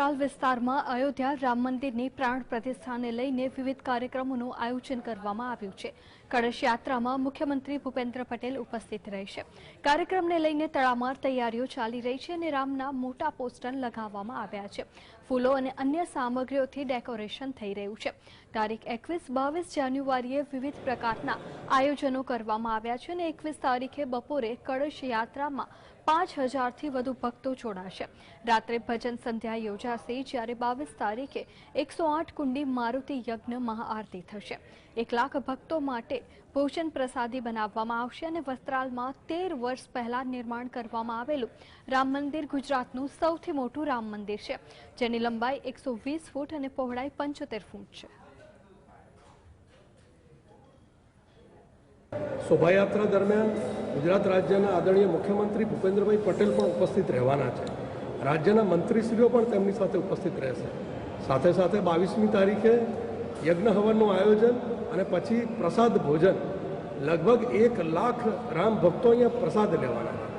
વસ્ત્રાલ વિસ્તારમાં અયોધ્યા રામ મંદિરની પ્રાણ પ્રતિષ્ઠાને લઈને વિવિધ કાર્યક્રમોનું આયોજન કરવામાં આવ્યું છે. કળશ યાત્રામાં મુખ્યમંત્રી ભૂપેન્દ્ર પટેલ ઉપસ્થિત રહેશે. કાર્યક્રમને લઈને તડામાર તૈયારીઓ ચાલી રહી છે અને રામના મોટા પોસ્ટર લગાવવામાં આવ્યા છે. ફૂલો અને અન્ય સામગ્રીઓથી ડેકોરેશન થઈ રહ્યું છે. તારીખ એકવીસ બાવીસ જાન્યુઆરીએ વિવિધ પ્રકારના આયોજનો કરવામાં આવ્યા છે અને એકવીસ તારીખે બપોરે કળશ યાત્રામાં પાંચ હજારથી વધુ ભક્તો જોડાશે. રાત્રે ભજન સંધ્યા યોજાશે, જ્યારે બાવીસ તારીખે એકસો આઠ કુંડી મારુતિ યજ્ઞ મહાઆરતી થશે. એક લાખ ભક્તો માટે ભોજન પ્રસાદી બનાવવામાં આવશે અને વસ્ત્રાલમાં તેર વર્ષ પહેલા નિર્માણ કરવામાં આવેલું રામ મંદિર ગુજરાતનું સૌથી મોટું રામ મંદિર છે, જેની લંબાઈ એકસો વીસ ફૂટ અને પહોળાઈ પંચોતેર ફૂટ છે. શોભાયાત્રા દરમિયાન ગુજરાત રાજ્યના આદરણીય મુખ્યમંત્રી ભૂપેન્દ્રભાઈ પટેલ પણ ઉપસ્થિત રહેવાના છે. રાજ્યના મંત્રીશ્રીઓ પણ તેમની સાથે ઉપસ્થિત રહેશે. સાથે સાથે બાવીસમી તારીખે યજ્ઞ હવનનું આયોજન અને પછી પ્રસાદ ભોજન લગભગ એક લાખ રામ ભક્તો અહીંયા પ્રસાદ લેવાના છે.